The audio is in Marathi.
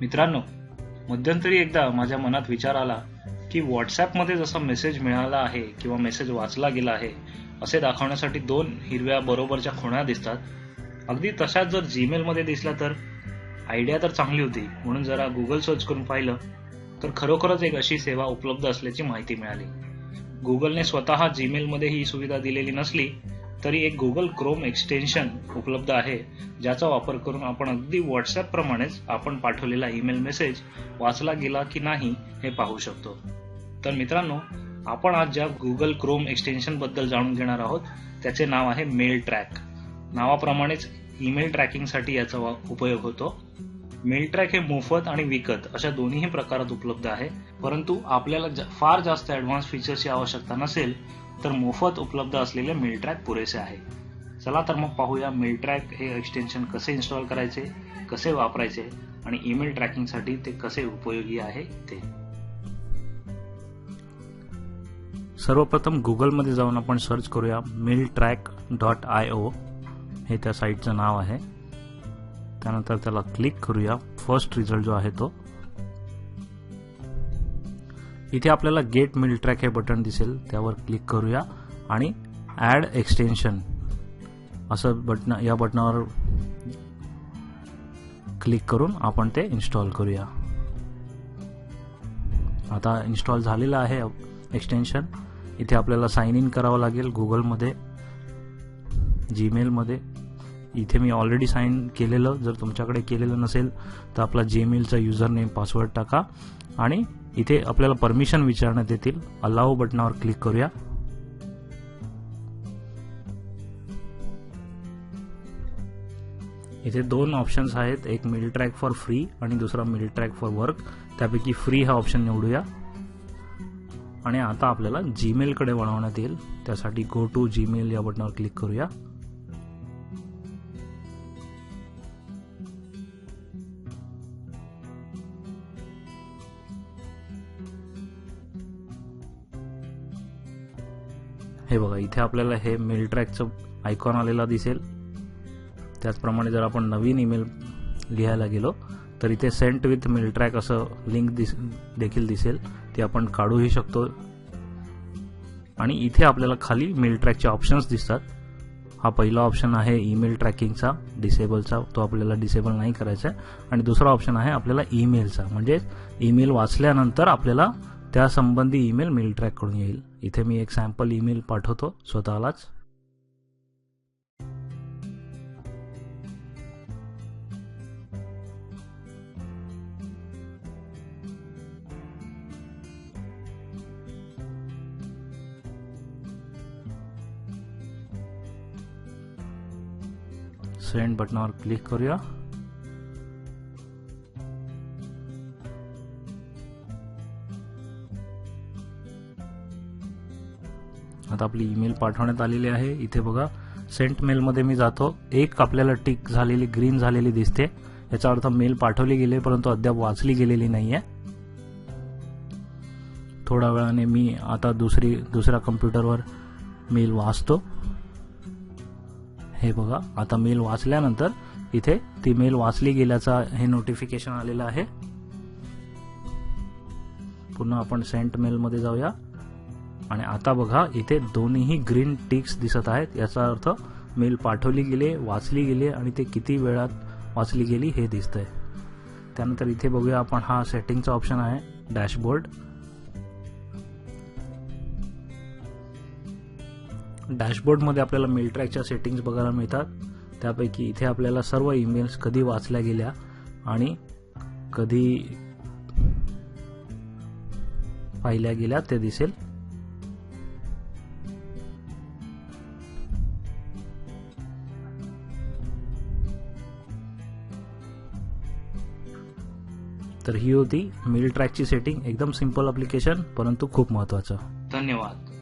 मित्रांनो मध्यंतरी एकदा माझ्या मनात विचार आला की व्हॉट्सॲपमध्ये जसा मेसेज मिळाला आहे किंवा मेसेज वाचला गेला आहे असे दाखवण्यासाठी दोन हिरव्या बरोबरच्या खुण्या दिसतात. अगदी तशाच जर जीमेलमध्ये दिसला तर आयडिया तर चांगली होती. म्हणून जरा गुगल सर्च करून पाहिलं तर खरोखरच एक अशी सेवा उपलब्ध असल्याची माहिती मिळाली. गुगलने स्वतः जीमेलमध्ये ही सुविधा दिलेली नसली तरी एक गुगल क्रोम एक्सटेन्शन उपलब्ध आहे ज्याचा वापर करून आपण अगदी व्हॉट्सॲप प्रमाणेच आपण पाठवलेला ईमेल मेसेज वाचला गेला की नाही हे पाहू शकतो. तर मित्रांनो आपण आज ज्या गुगल क्रोम एक्सटेन्शनबद्दल जाणून घेणार आहोत त्याचे नाव आहे मेल ट्रॅक नावाप्रमाणेच ईमेल ट्रॅकिंगसाठी याचा उपयोग होतो. मेल ट्रॅक हे मोफत आणि विकत अशा दोन्हीही प्रकारात उपलब्ध आहे परंतु आपल्याला जा- फार जास्त ऍडव्हान्स फीचर्सची आवश्यकता नसेल तर मोफत उपलब्ध असलेले मिलट्रॅक पुरेसे आहे. चला तर मग पाहूया मिलट्रॅक हे एक्सटेन्शन कसे इन्स्टॉल करायचे कसे वापरायचे आणि ईमेल ट्रॅकिंगसाठी ते कसे उपयोगी आहे ते. सर्वप्रथम गुगलमध्ये जाऊन आपण सर्च करूया mail track dot I O हे त्या साईटचं नाव आहे. त्यानंतर त्याला क्लिक करूया. फर्स्ट रिझल्ट जो आहे तो. इथे आपल्याला गेट मिल ट्रॅक हे बटन दिसेल. त्यावर क्लिक करूया. आणि ॲड एक्सटेन्शन असं बटन या बटनावर क्लिक करून आपण ते इन्स्टॉल करूया. आता इन्स्टॉल झालेलं आहे एक्सटेन्शन इथे आपल्याला साइन इन करावं लागेल गुगलमध्ये जीमेलमध्ये इथे मी ऑलरेडी साईन केलेलं. जर तुमच्याकडे केलेलं नसेल तर आपला जीमेलचा युजर नेम पासवर्ड टाका. आणि इथे आपल्याला परमिशन विचारण्यात येतील. अलाव बटनावर क्लिक करूया. इथे दोन ऑप्शन्स आहेत. एक मिल ट्रॅक फॉर फ्री आणि दुसरा मिल ट्रॅक फॉर वर्क त्यापैकी फ्री हा ऑप्शन निवडूया. आणि आता आपल्याला जीमेलकडे वळवण्यात येईल. त्यासाठी गो टू जीमेल या बटनावर क्लिक करूया. हे बघा इथे आपल्याला हे मेल ट्रॅकचं आयकॉन आलेला दिसेल. त्याचप्रमाणे जर आपण नवीन ईमेल लिहायला गेलो तर इथे सेंट विथ मेल ट्रॅक असं लिंक दिस देखील दिसेल. ती आपण काढूही शकतो. आणि इथे आपल्याला खाली मेल ट्रॅकचे ऑप्शन्स दिसतात. हा पहिला ऑप्शन आहे ईमेल ट्रॅकिंगचा डिसेबलचा तो आपल्याला डिसेबल नाही करायचा आहे. आणि दुसरा ऑप्शन आहे आपल्याला ईमेलचा म्हणजे ईमेल वाचल्यानंतर आपल्याला त्यासंबंधी ईमेल मेल ट्रॅककडून येईल. इथे मी एक सॅम्पल ईमेल पाठवतो स्वतःलाच. सेंड बटनावर क्लिक करूया. आता आपली ईमेल पाठवण्यात आलेली आहे. इथे बघा सेंट मेलमध्ये मी जातो. एक आपल्याला टिक झालेली ग्रीन झालेली दिसते. याचा अर्थ मेल पाठवली गेली परंतु अद्याप वाचली गेलेली नाही आहे थोड्या वेळाने मी आता दुसरी दुसऱ्या कम्प्युटरवर मेल वाचतो. हे बघा आता मेल वाचल्यानंतर इथे ती मेल वाचली गेल्याचा हे नोटिफिकेशन आलेलं आहे. पुन्हा आपण सेंट मेलमध्ये जाऊया. आणि आता बघा इथे दोन्हीही ग्रीन टिक्स दिसत आहेत. याचा अर्थ मेल पाठवली गेली वाचली गेली आणि ते किती वेळात वाचली गेली हे दिसतंय. त्यानंतर इथे बघूया आपण हा सेटिंगचा ऑप्शन आहे डॅशबोर्ड डॅशबोर्डमध्ये आपल्याला मेल ट्रॅकच्या सेटिंग्स बघायला मिळतात. त्यापैकी इथे आपल्याला सर्व ईमेल्स कधी वाचल्या गेल्या आणि कधी पाहिल्या गेल्या ते दिसेल. तर ही होती मिल ट्रॅकची सेटिंग. एकदम सिंपल अप्लिकेशन परंतु खूप महत्वाचं. धन्यवाद.